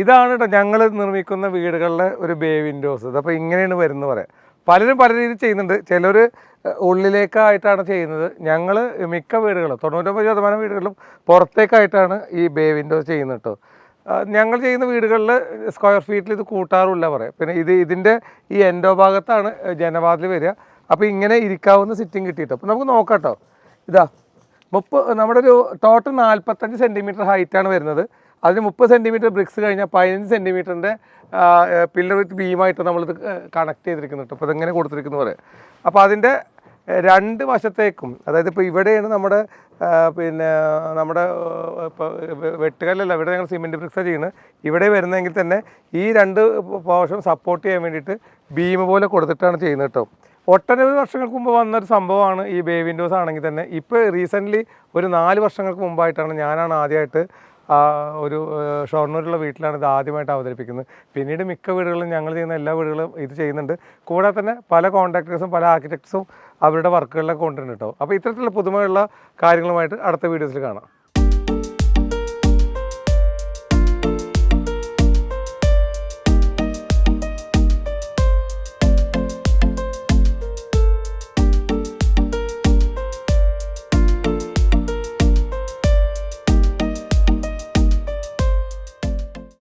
ഇതാണ് കേട്ടോ ഞങ്ങൾ നിർമ്മിക്കുന്ന വീടുകളിലെ ഒരു ബേ വിൻഡോസ് ഇതപ്പോൾ ഇങ്ങനെയാണ് വരുന്നത് പറയാം. പലരും പല രീതിയിൽ ചെയ്യുന്നുണ്ട്. ചിലർ ഉള്ളിലേക്കായിട്ടാണ് ചെയ്യുന്നത്. ഞങ്ങൾ മിക്ക വീടുകളും തൊണ്ണൂറ്റൊമ്പത് ശതമാനം വീടുകളിലും പുറത്തേക്കായിട്ടാണ് ഈ ബേ വിൻഡോസ് ചെയ്യുന്നത് കേട്ടോ ഞങ്ങൾ ചെയ്യുന്ന വീടുകളിൽ സ്ക്വയർ ഫീറ്റിൽ ഇത് കൂട്ടാറില്ല പറയാം. പിന്നെ ഇത് ഇതിന്റെ ഈ എൻഡോ ഭാഗത്താണ് ജനവാതിൽ വരിക. അപ്പോൾ ഇങ്ങനെ ഇരിക്കാവുന്ന സിറ്റിംഗ് കിട്ടിയിട്ട്. അപ്പോൾ നമുക്ക് നോക്കാം കേട്ടോ ഇതാ മുപ്പ് നമ്മുടെ ഒരു ടോട്ടൽ നാൽപ്പത്തഞ്ച് സെന്റിമീറ്റർ ഹൈറ്റാണ് വരുന്നത്. അതിന് മുപ്പത് സെന്റിമീറ്റർ ബ്രിക്സ് കഴിഞ്ഞാൽ പതിനഞ്ച് സെന്റിമീറ്ററിന്റെ പില്ലർ വിത്ത് ബീമായിട്ട് നമ്മളിത് കണക്ട് ചെയ്തിരിക്കുന്നു കേട്ടോ അപ്പോൾ ഇതെങ്ങനെ കൊടുത്തിരിക്കുന്നു പറയാം. അപ്പോൾ അതിന്റെ രണ്ട് വശത്തേക്കും അതായത് ഇപ്പോൾ ഇവിടെയാണ് നമ്മുടെ പിന്നെ നമ്മുടെ ഇപ്പോൾ വെട്ടുകല്ലല്ല ഇവിടെ ഞങ്ങൾ സിമെന്റ് ബ്രിക്സാണ് ചെയ്യുന്നത്. ഇവിടെ വരുന്നതെങ്കിൽ തന്നെ ഈ രണ്ട് പോർഷൻ സപ്പോർട്ട് ചെയ്യാൻ വേണ്ടിയിട്ട് ബീം പോലെ കൊടുത്തിട്ടാണ് ചെയ്യുന്നത് കേട്ടോ ഒട്ടനവധി വർഷങ്ങൾക്ക് മുമ്പ് വന്നൊരു സംഭവമാണ് ഈ ബേ വിൻഡോസ് ആണെങ്കിൽ തന്നെ. ഇപ്പോൾ റീസെന്റ്ലി ഒരു നാല് വർഷങ്ങൾക്ക് മുമ്പായിട്ടാണ് ഞാനാണ് ആദ്യമായിട്ട് ആ, ഒരു ഏഹ്, ഷൊർണൂരുള്ള വീട്ടിലാണ് ഇത് ആദ്യമായിട്ട് അവതരിപ്പിക്കുന്നത്. പിന്നീട് മിക്ക വീടുകളിലും ഞങ്ങൾ ചെയ്യുന്ന എല്ലാ വീടുകളും ഇത് ചെയ്യുന്നുണ്ട്. കൂടാതെ തന്നെ പല കോൺട്രാക്ടേഴ്സും പല ആർക്കിടെക്ട്സും അവരുടെ വർക്കുകളിലൊക്കെ കൊണ്ടുവരുന്നുണ്ട് കേട്ടോ. അപ്പോൾ ഇത്തരത്തിലുള്ള പുതുമയുള്ള കാര്യങ്ങളുമായിട്ട് അടുത്ത വീഡിയോസിൽ കാണാം.